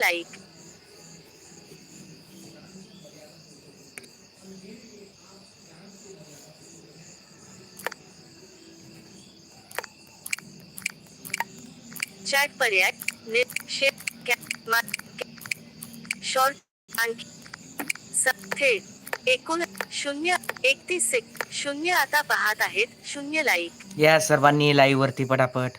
Like chat पर्याय net शेप कॅ- मा- शॉर्ट आणखी थेट एकूण शून्य एकतीस शून्य आता पाहत आहेत. शून्य लाईक या सर्वांनी लाईव्ह वरती पटापट.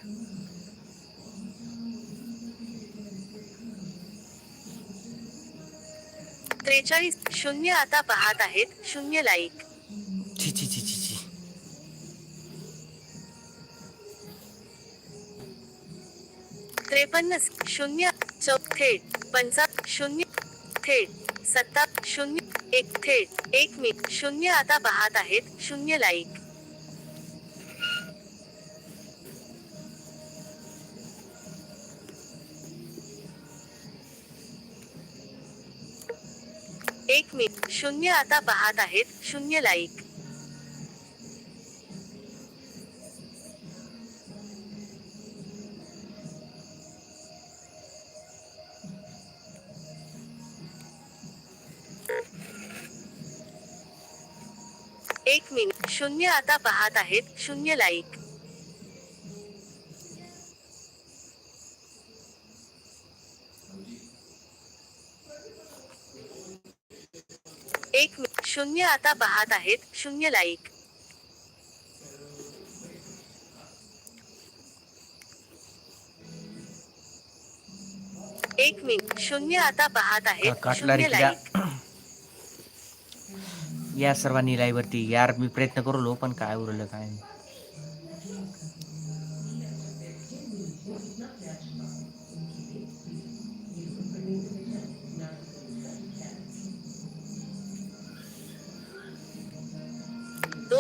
त्रेचाळीस शून्य आता पाहत आहेत शून्य लाईक छी छी छी छी छी त्रेपन्न शून्य चौ थेट पंचा शून्य थेट सत्ता शून्य एक थेट एक मी शून्य आता पाहत आहेत शून्य लाईक शून्य आता पाहत आहेत शून्य लाईक एक मिनिट शून्य आता पाहत आहेत शून्य लाईक एक शून्य आता पाहत आहेत. शून्य लाईक एक. मिनिट. शून्य आता पाहत आहेत. काटला शून्य रिक्या लाईक या सर्वांनी लाईव्ह वरती. यार मी प्रयत्न करू लो पण काय उरलं काय नाही.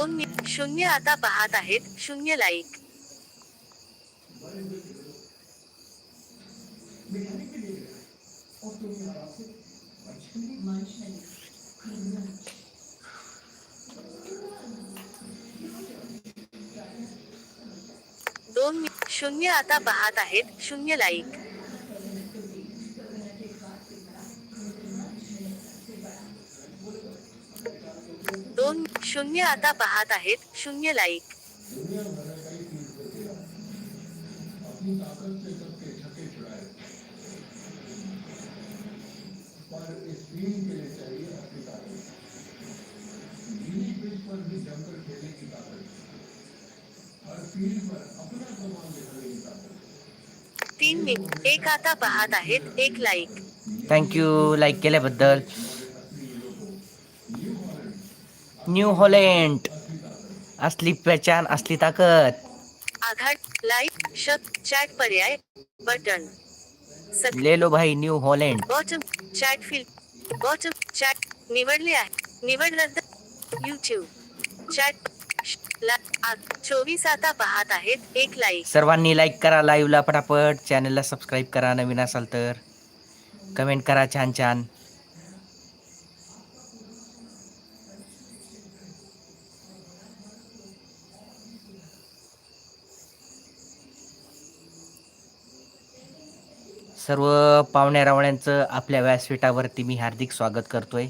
दोन शून्य आता पाहत आहेत. शून्य लाईक दोन शून्य आता पाहत आहेत. शून्य लाईक दोन शून्य आता पाहत आहेत शून्य लाईक तीन मी एक आता पाहत आहेत एक लाईक थँक्यू लाईक केल्याबद्दल. New Holland. असली पहचान असली ताकद. आघाड लाईक शक चॅट पर्याय बटन. ले लो भाई new Holland. Bottom chat field bottom chat निवडले आहे. निवड रद्द युट्यूब चॅट चोवीस आता पाहत आहेत. एक लाईक सर्वांनी लाईक करा लाईव्हला पटापट. चॅनलला सबस्क्राईब करा नवीन असाल तर. कमेंट करा छान छान सर्व पाहुण्या रावण्यांचं आपल्या व्यासपीठावरती मी हार्दिक स्वागत करतोय.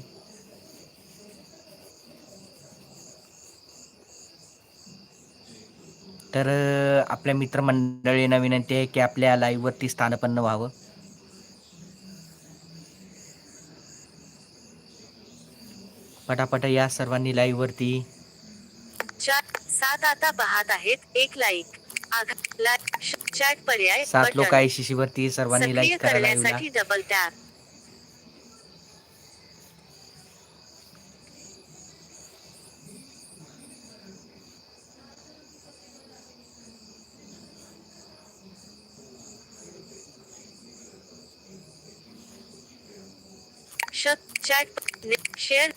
तर आपल्या मित्रमंडळींना विनंती आहे की आपल्या लाईव्हवरती स्थानपन्न व्हावं. पटापट या सर्वांनी लाईव्हवरती. चार सात आता पाहत आहेत एक लाईक. आघाड लाईक चॅट पर्याय सात. लोक आहे शिशीवरती सर्वांनी लाईक करा लाईव्हला करण्यासाठी डबल टॅप शक चॅट शेअर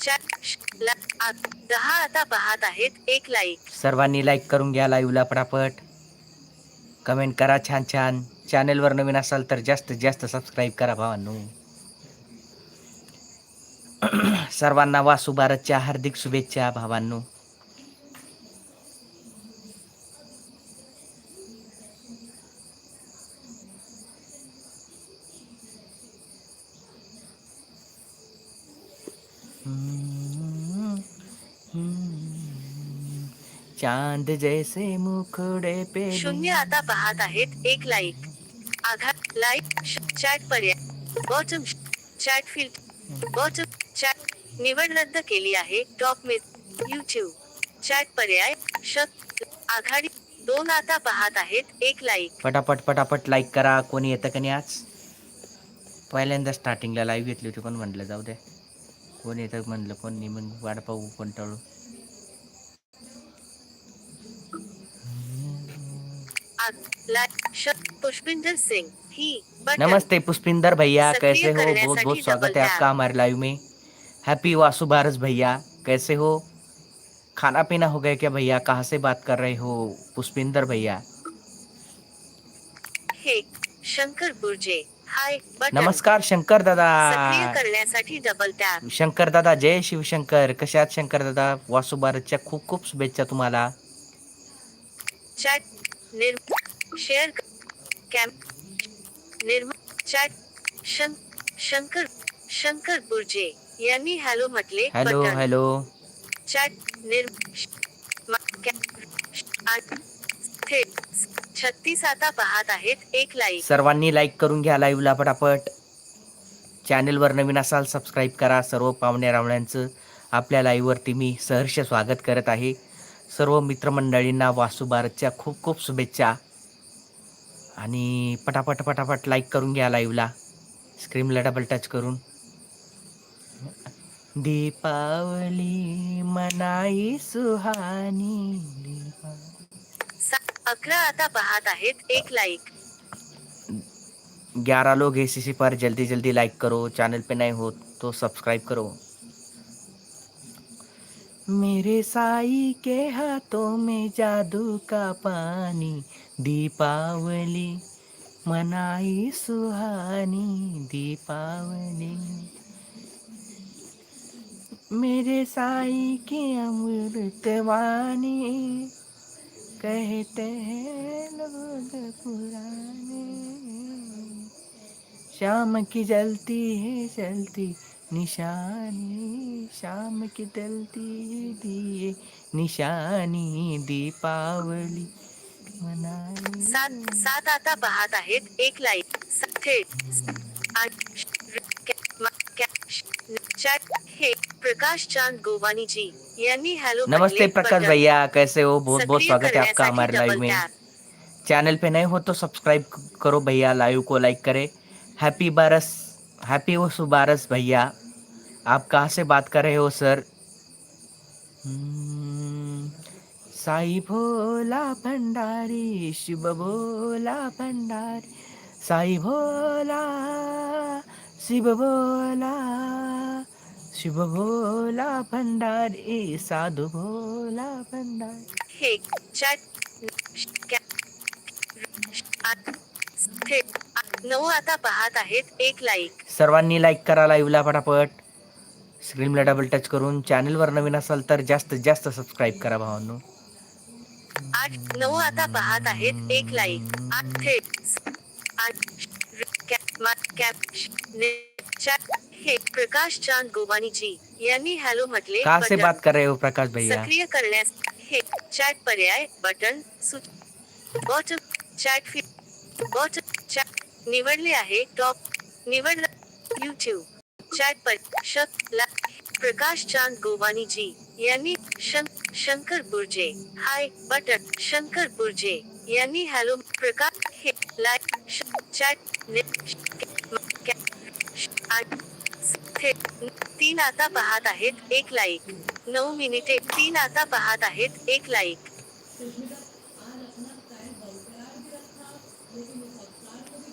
चॅट दहा आता पाहत आहेत. एक लाईक सर्वांनी लाईक करून घ्या लाईव्हला पटापट. कमेंट करा छान छान. चॅनेलवर नवीन असाल तर जास्तीत जास्त सबस्क्राईब करा भावांनो. सर्वांना वासू भारतच्या हार्दिक शुभेच्छा भावांनो. चांद जैसे मुखड़े पे शून्य आता पाहत आहेत एक लाईक. आघात लाईक चॅट पर्याय. Bottom chat field bottom chat निवड रद्द केली आहे टॉप मित युट्यूब. चॅट पर्याय शक आघाडी दोन आता पाहत आहेत एक लाईक. पटापट पटापट लाईक करा. कोणी येतं का नाही आज? पहिल्यांदा स्टार्टिंगला लाईव्ह घेतली होती पण म्हटलं जाऊ दे. कोण येतं म्हणलं कोण नाही मग वाट पाहू कोण टाळू. पुष्पिंदर सिंह ही नमस्ते पुष्पिंदर भैया कैसे हो? बहुत बहुत स्वागत है आपका हमारे लाइव में। हैप्पी वासु भारस भैया कैसे हो? खाना पीना हो गया क्या भैया? कहाँ से बात कर रहे हो पुष्पिंदर भैया? हे शंकर बुर्जे हाय नमस्कार शंकर दादा। करण्यासाठी डबल टॅप शंकर दादा जय शिवशंकर कशात शंकर दादा? वासु भारतच्या खूप खूप शुभेच्छा तुम्हाला। चॅट निर् शेअर कॅम्प निर्म चॅट शन शंकर शंकर बुर्जे यांनी हॅलो म्हटले हॅलो बटन. हॅलो. चॅट निर् म- कॅ- आठ- थेट छत्तीस आता पाहत आहेत एक लाईक सर्वांनी लाईक करून घ्या लाईव्हला पटापट. चॅनलवर नवीन असाल सबस्क्राईब करा. सर्व पाहुण्या रावण्यांचं आपल्या लाईव्हवरती मी सहर्ष स्वागत करत आहे. सर्व मित्रमंडळींना वासू भारतच्या खूप खूप शुभेच्छा. आणि पटापट पटापट लाईक करून घ्या लाईव्हला स्क्रीनला डबल टच करून. दीपावली मनाई सुहानी. अकरा आता पाहत आहेत एक लाईक ग्यारह लोग हैं इसी पर जल्दी जल्दी लाइक करो. चैनल पे नए हो तो सब्सक्राइब करो. मेरे साई के हाथों में जादू का पानी, दीपावली मनाई सुहानी, दीपावली। मेरे साई की अमृतवाणी कहते हैं लोग पुराने। शाम की जलती है, जलती निशानी शाम की जलती दिए निशानी दीपावली मनाई। सात सात आता पाहत आहेत एक चॅट हे प्रकाश चाँद गोवानी जी यांनी हॅलो नमस्ते प्रकाश भैया कैसे हो? बहुत बहुत स्वागत है आपका हमारे लाइव में। चैनल पे नए हो तो सब्सक्राइब करो भैया लाइव को लाइक करें। हैप्पी बारस हैप्पी वो सुबारस भैया। आप कहाँ से बात कर रहे हो सर? साई भोला भंडारी शिव भोला भंडारी साई भोला शिव भोला शिव भोला भंडारी साधु भोला भंडारी। नऊ आता पाहत आहेत एक लाईक सर्वांनी लाईक करा लाईव्हला पटापट स्क्रीनला डबल टच करून चॅनलवर नवीन असाल तर जास्तीत जास्त सबस्क्राईब करा भावांनो. आठ नऊ आता पाहत आहेत एक लाईक आठ थेट. कॅ- प्रकाश चांद गोवानी जी यांनी हॅलो म्हटले कहाँ से. बात कर रहे हो प्रकाश भैया? सक्रिय करण्यास हे चॅट पर्याय बटन बॉटम चॅट फी बॉटम चॅट निवडले आहे टॉप निवड युट्यूब चॅट पर शक ला प्रकाश चांद गोवानी जी यांनी शं Shankar Burje. Hi button Shankar Burje. यांनी हॅलो प्रकाश हे लाईक चॅट ने तीन आता पाहत आहेत एक लाईक नऊ मिनिटे तीन आता पाहत आहेत एक लाईक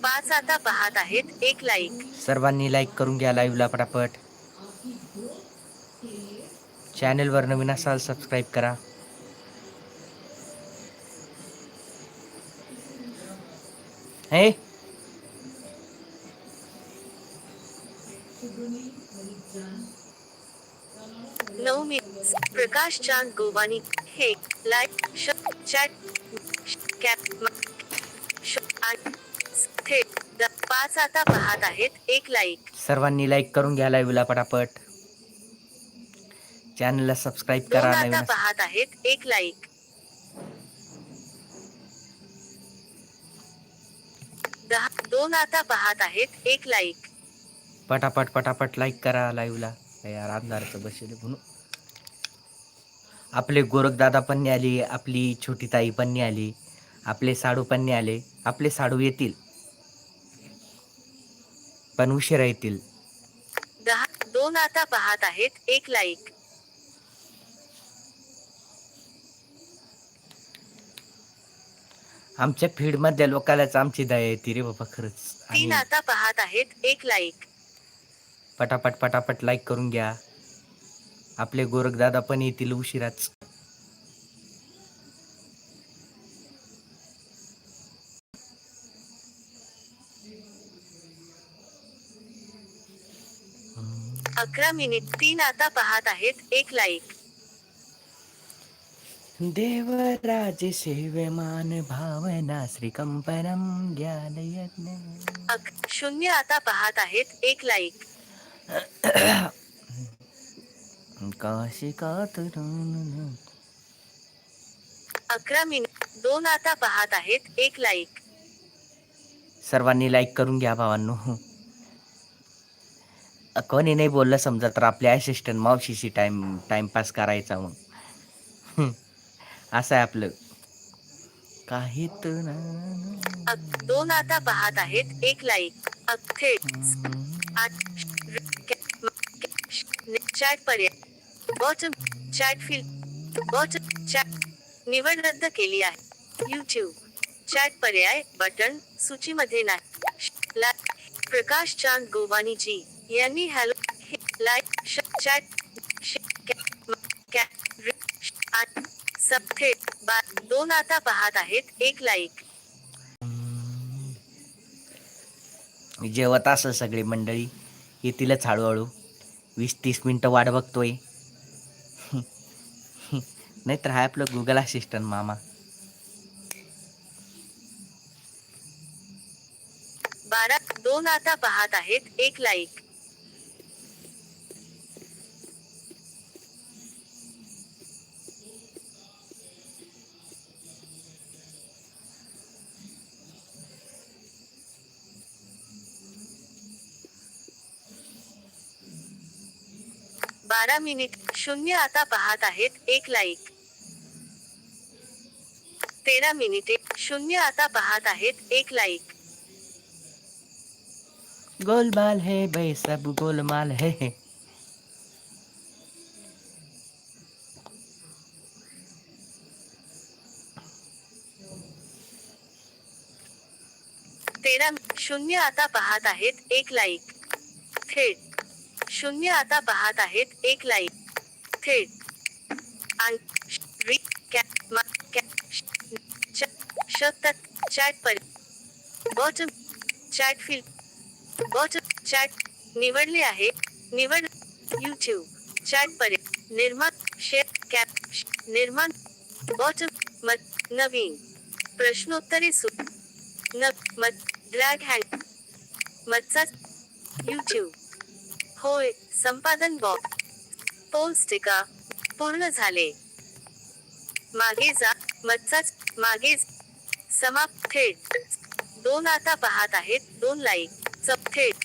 पाच आता पाहत आहेत एक लाईक सर्वांनी लाईक करून घ्या लाईव्हला पटापट. चॅनलवर नवीन असाल सबस्क्राईब करा. हे? नऊ मिनिट प्रकाश चांद गोवानी. हे लाईक चॅट कॅप म- थेट द- पाच आता पाहत आहेत. एक लाईक सर्वांनी लाईक करून घ्या लाईव्हला पटापट. चॅनलला सबस्क्राईब करा नवीन पाहत आहेत एक लाईक. दहा दोन आता पाहत आहेत एक लाईक. पटापट पटापट लाईक करा लाईव्हला. यार अंधारचं बसेल म्हणून. आपले गोरखदादा पण आले आपली छोटी ताई पण आली आपले साडू पण आले आपले साडू येतील. पण उशिरा येतील. दहा दोन आता पाहत आहेत एक लाईक. आमच्या फीडमधल्या लोकांनाच आमची दया येते रे बाबा खरंच. तीन आणि आता पाहत आहेत एक लाईक पटापट पटापट लाईक करून घ्या. आपले गोरखदादा पण येतील उशिराच. अकरा मिनिट तीन आता पाहत आहेत एक लाईक देवराज सेवेमान भावना श्रीकंपनम ज्ञान यज्ञ अक शून्य आता पाहत आहेत एक लाईक. काशी कातरून अकरा मिनिट दोन आता पाहत आहेत एक लाईक. सर्वांनी लाईक करून घ्या भावांनो. कोणी नाही बोललं समजा तर आपल्या असिस्टंट मावशीशी टाइम टाइमपास करायचा मग. असं आहे आपलं. काही तर दोन आता पाहत आहेत. एक लाईक. चॅट पर्याय bottom chat field bottom chat निवड रद्द केली आहे. यूट्यूब चॅट पर्याय बटन सूचीमध्ये नाही. प्रकाश चांद गोवानी जी यांनी हॅलो लाईक चॅट आठ सब थेट बा दोन आता पाहत आहेत एक लाईक. जेवत असं सगळी मंडळी येतीलच हळूहळू. वीस तीस मिनटं वाट बघतोय. नाहीतर हाय आपलं गुगल असिस्टंट मामा. बारा दोन आता पाहत आहेत एक लाईक. बारा मिनिट शून्य आता पाहत आहेत एक लाईक तेरा मिनिटे शून्य आता पाहत आहेत एक लाईक गोलमाल है भाई सब गोलमाल है तेरा शून्य आता पाहत आहेत एक लाईक थेट शून्य आता पाहत आहेत, एक लाईक थेट. चॅट पर. बॉटम, चॅट बॉटम, चॅट निवडले आहे. निवड, यूट्यूब, चॅट कॅप निर्माण. बॉटम मत नवीन. प्रश्नोत्तरे सु, न मत ड्रॅग हँड. मत्सा यूट्यूब. होय संपादन बॉब पोल स्टिका पूर्ण झाले. मागे जा मत्साच मागे समाप्त थेट. दोन आता पाहत आहेत दोन लाईक सब थेट.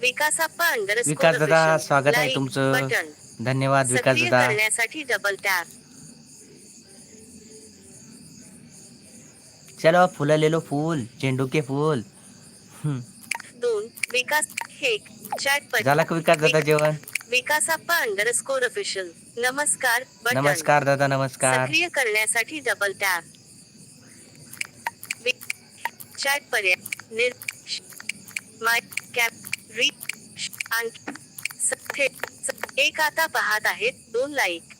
विकासाप्पा अंडर विकास दादा स्वागत आहे तुमचं. बटन धन्यवाद विकास सक्रिय दादा. करण्यासाठी डबल टॅप चलो फुलं ले लो फूल चेंडू के फूल. दोन विकास हे चॅट झाला का विकास दादा जेवण? विकासाप्पा अंडर स्कोर ऑफिशियल नमस्कार बटन. नमस्कार दादा नमस्कार. सक्रिय करण्यासाठी डबल टॅप वि- चॅट पर्याय निर श- माय कॅप री श- आण- स- थेट स- एक आता पाहत आहेत दोन लाईक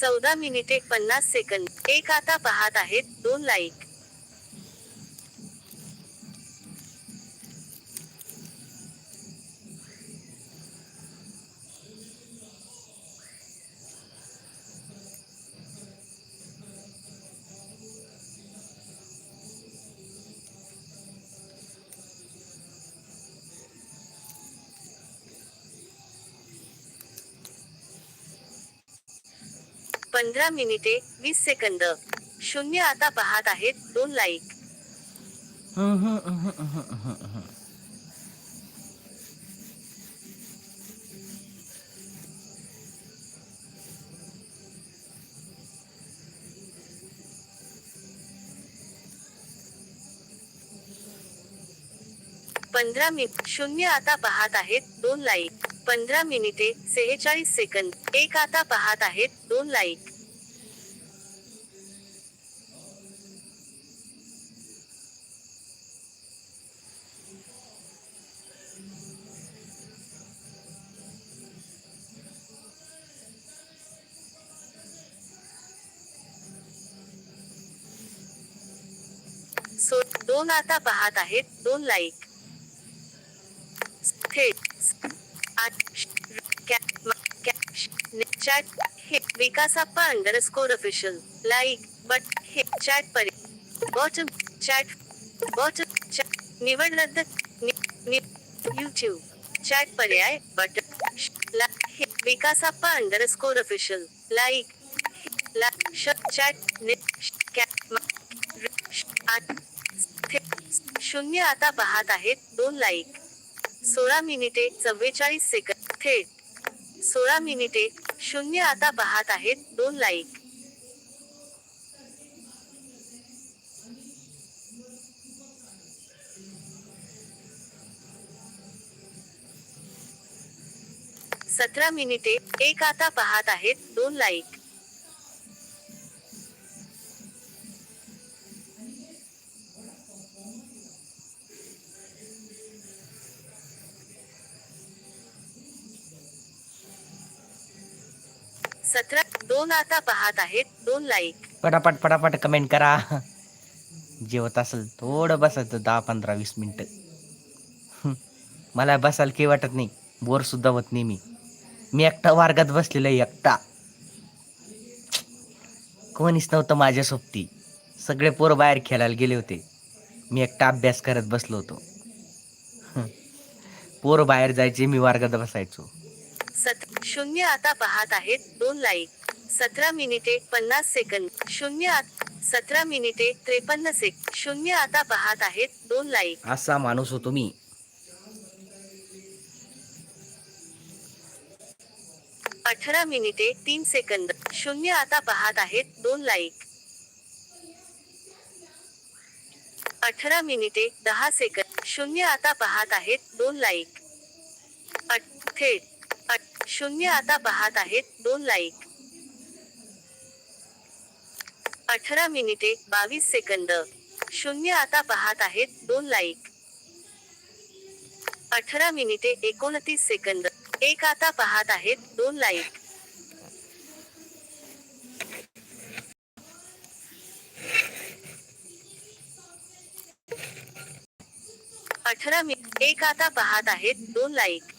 चौदा मिनिटे पन्नास सेकंद एक आता पाहत आहेत दोन लाईक पंधरा मिनिटे, वीस सेकंद. शून्य आता पाहत आहेत दोन लाईक पंधरा मिनिट शून्य आता पाहत आहेत दोन लाईक पंधरा मिनिटे, सेहेचाळीस सेकंद. एक आता पाहत आहेत दोन लाईक सो दोन आता पाहत आहेत दोन लाईक थेट चॅट हे Vikasappa underscore official like but हे चॅट परि बॉटम चॅट बॉटम चॅट निवड रद्द युट्यूब चॅट पर्याय बट ला हे विकासाप्पा अंडरस्कोर ऑफिशियल लाईक ला चॅट ने कॅट आठ शून्य आता पाहत आहेत दोन लाईक सोळा मिनिटे चव्वेचाळीस सेकंद थेट. सोळा मिनिटे शून्य आता पाहत आहेत दोन लाईक सतरा मिनिटे एक आता पाहत आहेत दोन लाईक सतरा दोन आता पाहत आहेत दोन लाईक पटापट पटापट कमेंट करा. जेवत असेल थोडं बसायचं दहा पंधरा वीस मिनटं मला बसायला काही वाटत नाही. बोर सुद्धा होत नाही मी. मी एकटा वर्गात बसलेलं आहे एकटा. कोणीच नव्हतं माझ्या सोबती सगळे पोर बाहेर खेळायला गेले होते. मी एकटा अभ्यास करत बसलो होतो. पोर बाहेर जायचे मी वर्गात बसायचो. सत शून्य आता पाहत आहेत दोन लाईक सतरा मिनिटे पन्नास सेकंद. शून्य आत सतरा मिनिटे त्रेपन्न सेक शून्य आता पाहत आहेत दोन लाईक असा माणूस होतो मी अठरा मिनिटे तीन सेकंद. शून्य आता पाहत आहेत दोन लाईक अठरा मिनिटे दहा सेकंद. शून्य आता पाहत आहेत दोन लाईक थेट. शून्य आता पाहत आहेत दोन लाईक अठरा मिनिटे बावीस सेकंद शून्य आता पाहत आहेत दोन लाईक अठरा मिनिटे एकोणतीस सेकंद एक आता पाहत आहेत दोन लाईक अठरा मिनिट एक आता पाहत आहेत दोन लाईक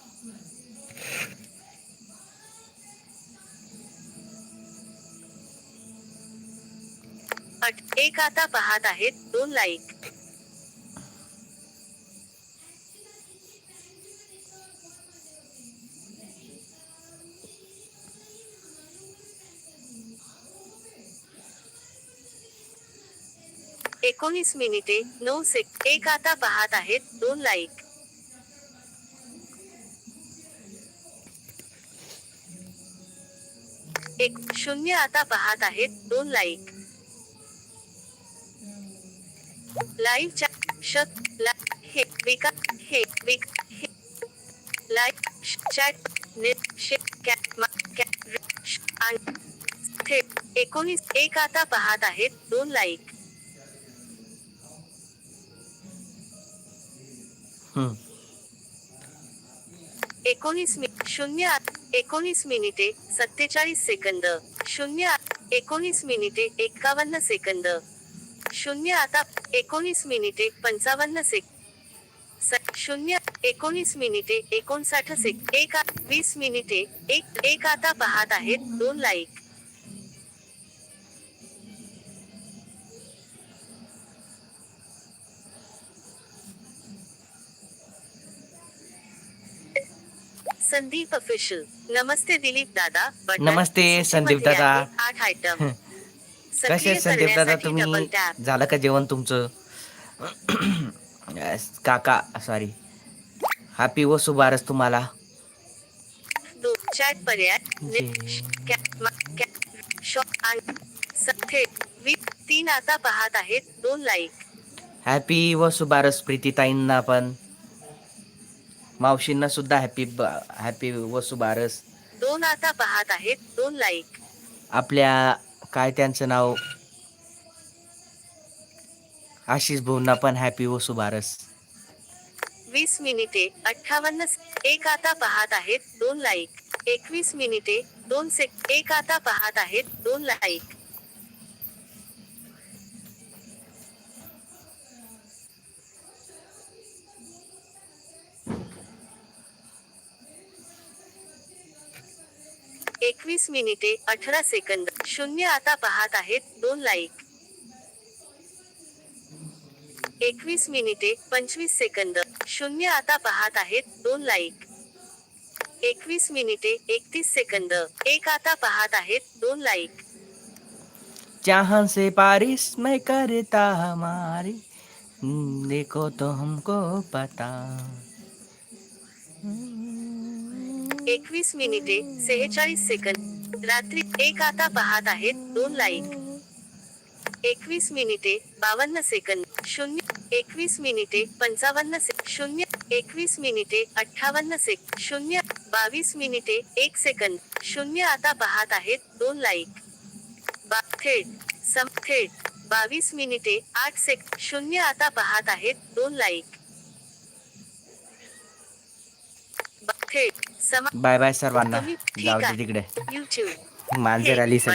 पट एक आता पाहत आहेत दोन लाईक एकोणीस मिनिटे नऊ सेक एक आता पाहत आहेत दोन लाईक एक शून्य आता पाहत आहेत दोन लाईक लाईव्ह चॅट शत ला हे विका हे विक हे लाईव्ह चॅट नेट शे कॅट कॅट आणि थेट एकोणीस एक आता पाहत आहेत दोन लाईक. एकोणीस मि शून्य एकोणीस मिनिटे सत्तेचाळीस सेकंद शून्य एकोणीस मिनिटे एकावन्न सेकंद शून्य आता एकोणीस मिनिटे पंचावन्न सेक शून्य एकोणीस मिनिटे एकोणसाठ सेक एक वीस मिनिटे एक एक आता पाहत आहेत दोन लाईक संदीप ऑफिशियल नमस्ते दिलीप दादा. नमस्ते, संदीप दादा. आठ आयटम कसे आहेत संदीप दादा तुम्ही झालं का जेवण तुमचं? काका सॉरी हॅपी व सुबारस तुम्हाला. तीन आता पाहत आहेत दोन लाईक हॅपी व सुबारस प्रीतीताईंना पण. मावशींना सुद्धा हॅपी हॅपी व सुबारस दोन आता पाहत आहेत दोन लाईक आपल्या काय त्यांचं नाव? आशिष भाऊंना पण हॅपी व सुबारस वीस मिनिटे अठ्ठावन्न एक आता पाहत आहेत दोन लाईक एकवीस मिनिटे दोन सेक एक आता पाहत आहेत दोन लाईक एकवीस मिनिटे अठरा सेकंद. शून्य आता पाहत आहेत दोन लाईक एकवीस मिनिटे पंचवीस सेकंद. शून्य आता पाहत आहेत दोन लाईक एकवीस मिनिटे एकतीस सेकंद. एक आता पाहत आहेत दोन लाईक जहाँ से बारिश में करता हमारी हम्म, देखो तो हमको पता। एकवीस मिनिटे सेहेचाळीस सेकंद. रात्री एक आता पाहत आहेत दोन लाईक. एकवीस मिनिटे बावन्न सेकंद. शून्य एकवीस मिनिटे पंचावन्न सेकंद शून्य एकवीस मिनिटे अठ्ठावन्न सेक शून्य बावीस मिनिटे एक सेकंद. शून्य आता पाहत आहेत दोन लाईक. बा थेट सम थेट बावीस मिनिटे आठ सेक शून्य आता पाहत आहेत दोन लाईक. थेट बाय बाय सर्वांना. जाऊ दे. तिकडे. मांजर आली सगळी.